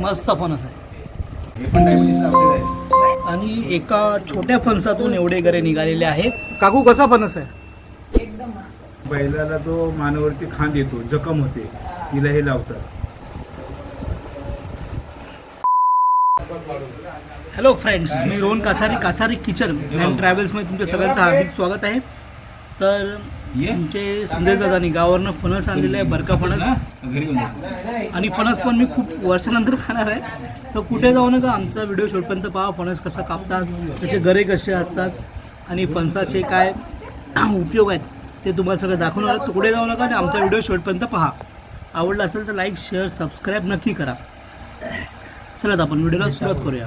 मस्त फणस आहे. हे आणि एका छोट्या फणसातून एवढे गरे निघालेले आहेत. काकू कसा फणस आहे? एकदम मस्त. बैलाला तो मानवरती खांद येतो जखम होते. तिला हे लावतात. हॅलो फ्रेंड्स मी रोहन कासारी कासारी किचन अँड ट्रॅव्हल्समध्ये तुमच्या सगळ्यांचं हार्दिक स्वागत आहे. तर ये. तुमचे संदेश दादानी गावावरनं फणस आणलेलं आहे बरका फणस. घरी घेऊन जातो. आणि फणस पण मी खूप वर्षानंतर खाणार आहे. तर कुठे जाऊ नका आमचा व्हिडिओ शेवटपर्यंत पहा फणस कसा कापतात त्याचे गरे कसे असतात आणि फणसाचे काय उपयोग आहेत ते तुम्हाला सगळं दाखवणार तर कुठे जाऊ नका आणि आमचा व्हिडिओ शेवटपर्यंत पहा. आवडला असेल तर लाईक शेअर सबस्क्राईब नक्की करा. चला आपण व्हिडिओला सुरुवात करूया.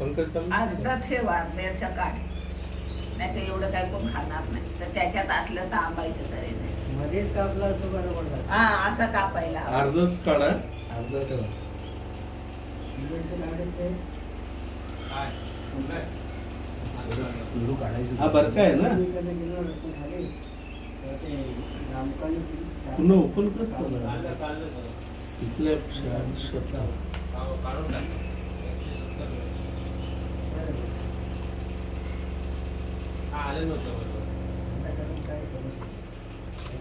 अर्धा ठेव अर्ध्याच्या काढ नाही तर एवढं काय कोण खाणार नाही. तर त्याच्यात असलं तर आंबायचं तरी नाही. मध्येच कापला असतो बरं पडला. हा असं कापायला. अर्धच काढा. अर्धा ठेवा. हा बरका आहे ना? ओपन करतो ना इथल्या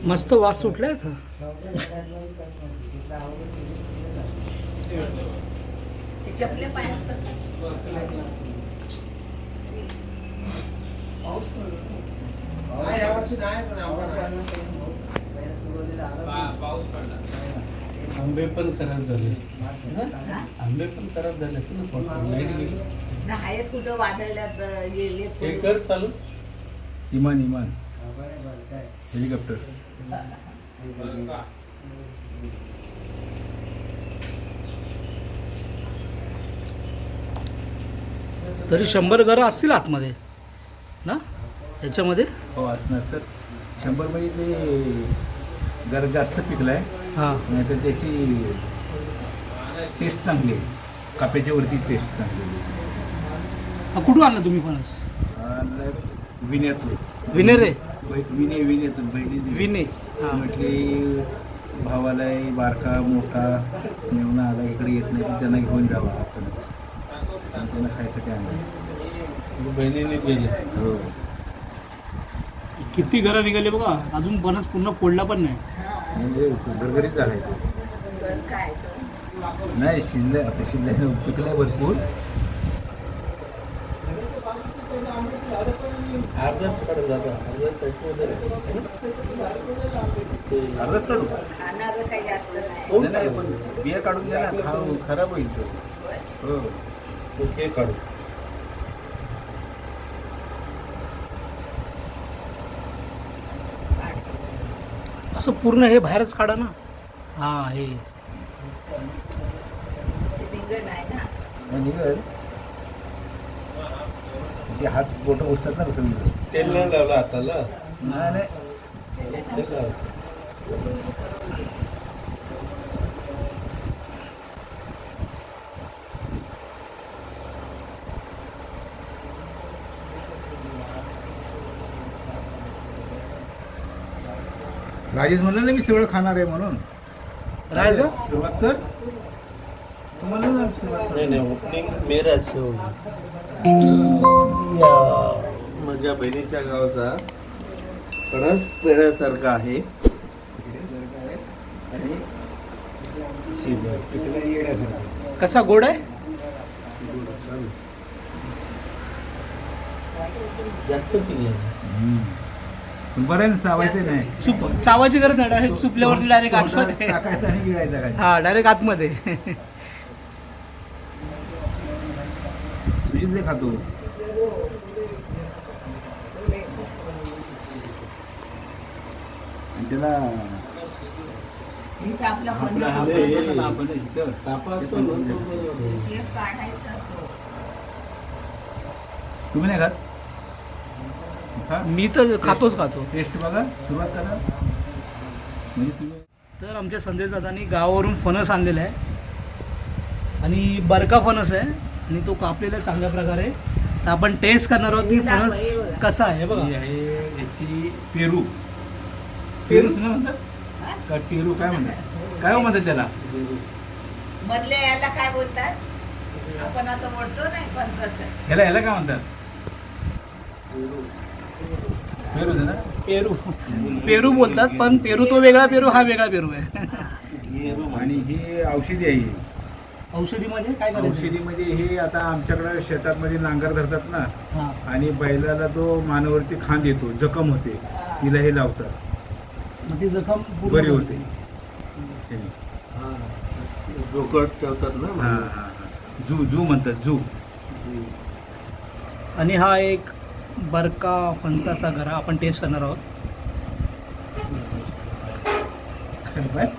मस्त वास सुटलाय. ते पायाचं आंबे पण खराब झाले. आंबे पण खराब झाले असते ना? लाइट गेली. नाही आहेत कुठं वादळल्यात हे गेले कर चालू. इमान इमान. हेलिकॉप्टर. तरी शंभर घरं असतील आतमध्ये ना? याच्यामध्ये? हो असणार तर. शंभर म्हणजे ते जरा जास्त पिकलं आहे हां. नाहीतर त्याची टेस्ट चांगली आहे. काप्याच्या वरती टेस्ट चांगली आहे. हा, कुठून आणलं तुम्ही फणस? आणि विण्यातून विने रे? बै- विने विण्यातून बहिणी विने हां. म्हटली भावाला बारका मोठा मेवणा आला इकडे येत नाही तर त्यांना घेऊन जावा आपणच. आणि त्यांना खायसाठी आणलं. बहिणीने गेले हो. किती घरं निघाले बघा अजून फणस पूर्ण फोडला पण नाही. म्हणजे गरगरीत झालाय तो. नाही शिजलंय आता शिजलंय पिकलंय भरपूर. अर्धाच काढ जाता. अर्धा चटणी वगैरे. अर्धच काढू? खाणारं काही जास्त नाही. पण बिया काढून द्या ना. खाऊ खराब होईल तो. हो. हे काढू. असं पूर्ण हे बाहेरच काढा ना. हा हे. ते निघत नाही ना. निघल. ते हात बोट बसतात ना कसं तेल नाही लावलं हाताला? नाही नाही. राजेश म्हणलं ना मी सगळं खाणार आहे म्हणून. राहायचं सुरुवात कर तू म्हणलं ना सुरुवात कर. नाही नाही ओपनिंग या माझ्या बहिणीच्या गावचा फणस पेढ्यासारखा आहे. आणि येण्यासारखं. कसा गोड आहे? जास्त बरं आहे ना चावायचं नाही. चुप चावायची गरज नाही डायरेक्ट चुपल्यावरती डायरेक्ट आतमध्ये. टाकायचं आणि गिळायचं खाली. हा डायरेक्ट आतमध्ये. सुजित लय खातो. त्याला इथे आपला आपला हा. तापा असतो ना. तो. हे काढायचा तो तुम्ही नाही खात? खा. मी तर खातोच खातो. टेस्ट बघा. सुरुवात करा. म्हणजे तुम्ही तर आमच्या संदेश दादानी गावावरून फणस आणलेला आहे. आणि बरका फणस आहे. आणि तो कापलेला चांगल्या प्रकारे. तर आपण टेस्ट करणार आहोत की फणस कसा आहे हे बघा. ही आहे याची पेरू. पेरूच ना म्हणतात? का टेरू काय म्हणतात? काय हो म्हणतात त्याला? मधल्या याला काय बोलतात? आपण असं बोलतो नाही फणसाचं ह्याला ह्याला काय म्हणतात? पेरूच ना? पेरू. पेरू बोलतात पण पेरू तो वेगळा पेरू हा वेगळा पेरू आहे. आणि ही औषधी आहे ही. औषधी म्हणजे काय औषधी म्हणजे हे आता आमच्याकडे शेतामध्ये नांगर धरतात ना हां. आणि बैलाला तो मानवरती खांद येतो जखम होते. तिला हे लावतात. मग ती जखम पूर्ण बरी होते. हा. डोकं ठेवतात ना हा, हा, हा. जू जू म्हणतात जू. आणि हा एक बरका फणसाचा घरा आपण टेस्ट करणार आहोत. बस.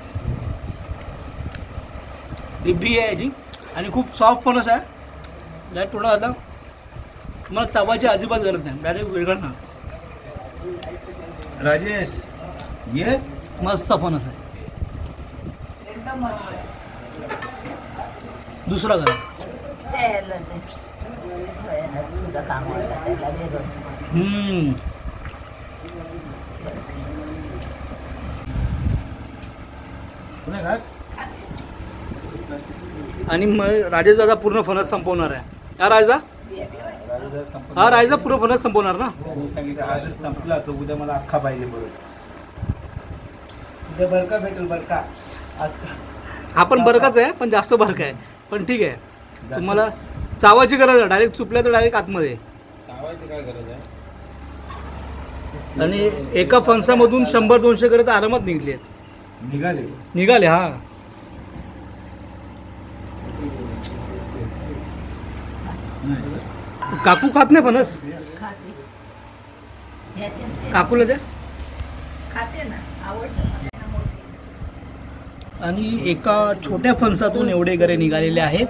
ही बी आहे याची आणि खूप सॉफ्ट फणस आहे. डायरेक्ट थोडं आलं मला चावायची अजिबात गरज नाही. डायरेक्ट वेगळं ना राजेश ये मस्त फणस आहे एकदम मस्त दुसरा घरा ते ते. होय, तुझं काम त्याला. हम्म. आणि मग राजेश दादा पूर्ण फणस संपवणार आहे हा राजा. हा राजा पूर्ण फणस संपवणार ना मी सांगितलं हा जर संपला तर उद्या मला अख्खा पाहिजे बरोबर उद्या बरका भेटेल बरका. आज हा पण बरकाच आहे पण जास्त बरका आहे. पण ठीक आहे. तुम्हाला चावायची गरज आहे डायरेक्ट चुपल्या तर डायरेक्ट आतमध्ये. काय गरज आहे? आणि एका फणसामधून शंभर दोनशे करत आरामात निघले निघाले. निघाले हा. काकू खात नाही फणस? ते काकूला द्या. खाते ना आवडतं. आणि एका छोट्या फणसातून एवढे गरे निघालेले आहेत.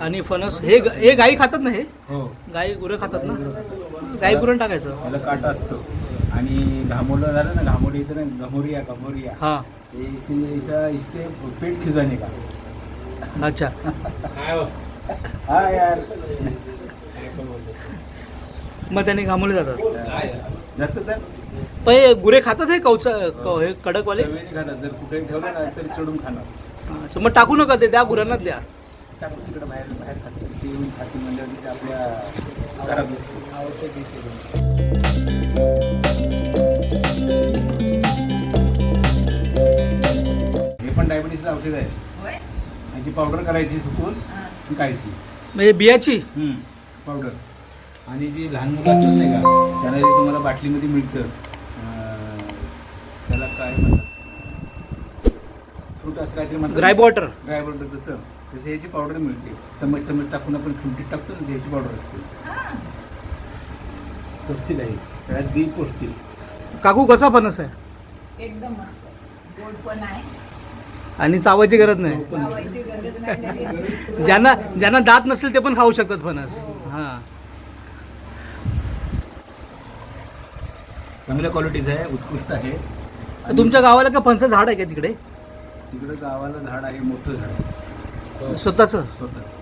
आणि फणस हे ग- हे गाई खातात ना हे? हो. गाई गुरं खातात ना? गाई गुरण टाकायचं. त्याला काटा असतो. आणि घामोलं झालं ना घामोली इथं ना घमोरिया घमोरिया. हा. ये इसे इसा इससे पेट खिजाने का. अच्छा. हा यार. मग त्याने घामवले जातात. जातं तर पण हे गुरे खातात हे कवच क- हे कडकवाले? चवीने खातात. जर कुठेही ठेवलं ना तरी चढून खाणार. अच्छा, मग टाकू नका ते द्या गुरांनाच द्या. टाकून तिकडे बाहेर बाहेर खातात ते येऊन खाती म्हणजे ते आपल्या घरात असते हे पण डायबिटीसचं औषध आहे. होय? याची पावडर करायची सुकून हा. खायची. म्हणजे बियाची? पावडर आणि जी लहान मुलं असतात नाही का त्याला जे तुम्हाला बाटलीमध्ये मिळतं अं, त्याला काय म्हणतात? फ्रूट असं काहीतरी म्हणतात. ग्राय वॉटर ड्राय पावडर तसं. तसं ह्याची पावडर मिळते. चमच चमच टाकून आपण खिमटीत टाकतो ना ह्याची पावडर असते. हा. पौष्टिक आहे. सगळ्यात बी पौष्टिक. काकू कसा फणस आहे? एकदम मस्त. गोड पण आहे. आणि चावायची गरज नाही. ज्यांना ज्यांना दात नसेल ते पण खाऊ शकतात फणस. हा. चांगल्या क्वालिटीचं आहे उत्कृष्ट आहे. आणि तुमच्या गावाला का फणस झाड आहे का तिकडे? तिकडं गावाला झाड आहे मोठं झाड आहे. स्वतःच? स्वतःच.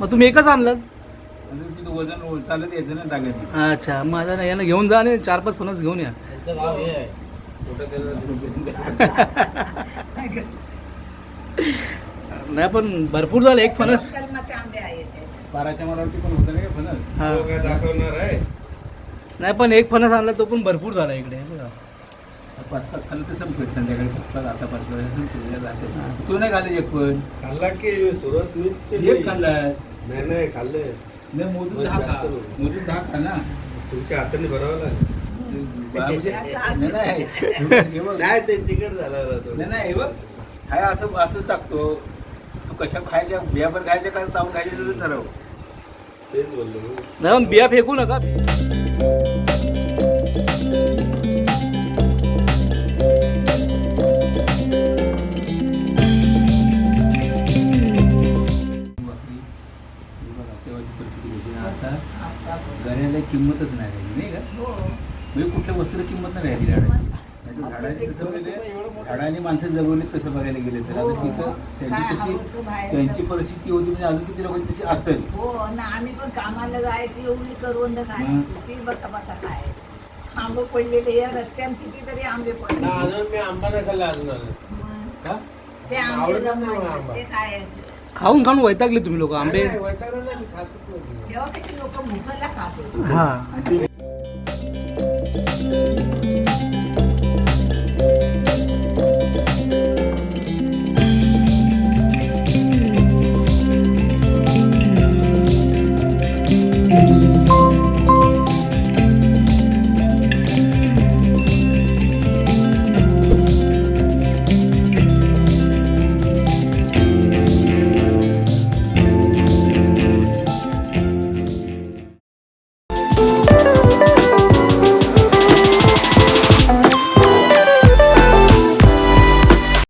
मग तुम्ही एकच आणलं आणि तिथं वजन चालत यायचं ना डागाने अच्छा माझा नाही यानं घेऊन जा आणि चार पाच फणस घेऊन या. त्यांचं नाव हे आहे. कुठं नाही पण भरपूर झालं एक फणस. कलमाचे आंबे आहेत त्याच्यात बाराच्या मारावरती पण होतं नाही फणस? हा. काय दाखवणार आहे? नाही पण एक फणस आणला तो पण भरपूर झाला इकडे. बघा. पाच पाच खाल्लं तर संपत संध्याकाळी पाच पाच आता पाच वेळा संपत जाते तू नाही खाल्लं एक पण? खाल्ला की सुरुवात मीच केली. एक खाल्लास? नाही नाही खाल्ले. नाही मोजून दहा खा मोजून दहा खा ना. तुमच्या हाताने भरावं लागेल. नाही, नाही. हे बघ. नाही ते तिकट झालं नाही नाही हे बघ. हाय असं असं टाकतो. तू कशा खायच्या बियाभर खायच्या का ताऊन खायच्या तुझं ठरव. तेच बोललो. मी. नाही पण बिया फेकू नका. आता गऱ्याला किंमतच नाही राहिली नाही का? म्हणजे कुठल्या वस्तूला किंमत नाही राहिली झाडाची. झाडाने माणसं जगवली तसं बघायला गेले तर. आता हो. तिथं त्यांची काय कशी हवं ते बाहेर त्यांची परिस्थिती होती म्हणजे अजून किती लोकांची तशी असेल. हो ना आम्ही पण कामाला जायची एवढी करवंद खायची ती बघा बघा काय. आंबे पडलेले या रस्त्यात कितीतरी आंबे ना, पडले अजून मी आंबा नाही खाल्ला अजून आलं ते आंबे आवडत नाही मला जमवायचे आंबा. ते खायचे. खाऊन खाऊन वैतागले तुम्ही लोक आंबे. नाही, वैतागलं नाही, मी खातच नव्हतो. तेव्हा कशी लोक भुकला खात होते. हा. आणि ते